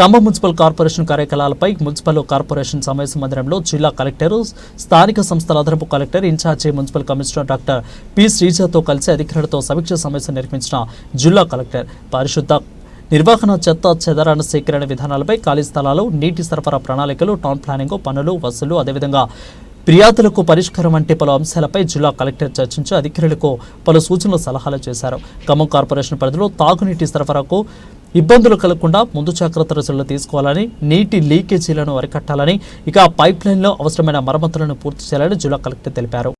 Khammam municipal corporation కార్యకలాపాలపై municipal corporation సమావేశ మందిరంలో జిల్లా కలెక్టర్ స్థానిక సంస్థల అదనపు collector incharge municipal commissioner doctor P శ్రీజతో కలిసి అధికారులతో సమీక్ష సమావేశం నిర్వహించిన జిల్లా కలెక్టర్ పరిశుద్ధ నిర్వహణ చెత్త చెదరాన్ని సేకరణ విధానాలపై ఖాళీ స్థలాలు నీటి సరఫరా ప్రణాళికలు టౌన్ ప్లానింగ్ పనులు వసూలు అదేవిధంగా ఫిర్యాదులకు పరిష్కారం వంటి పలు అంశాలపై జిల్లా కలెక్టర్ చర్చించి అధికారులకు పలు సూచనలు సలహాలు చేశారు. ఖమ్మం కార్పొరేషన్ పరిధిలో తాగునీటి సరఫరాకు ఇబ్బందులు కలగకుండా ముందు జాగ్రత్త చర్యలు తీసుకోవాలని నీటి లీకేజీలను అరికట్టాలని ఇక పైప్ లైన్లో అవసరమైన మరమ్మతులను పూర్తి చేయాలని జిల్లా కలెక్టర్ తెలిపారు.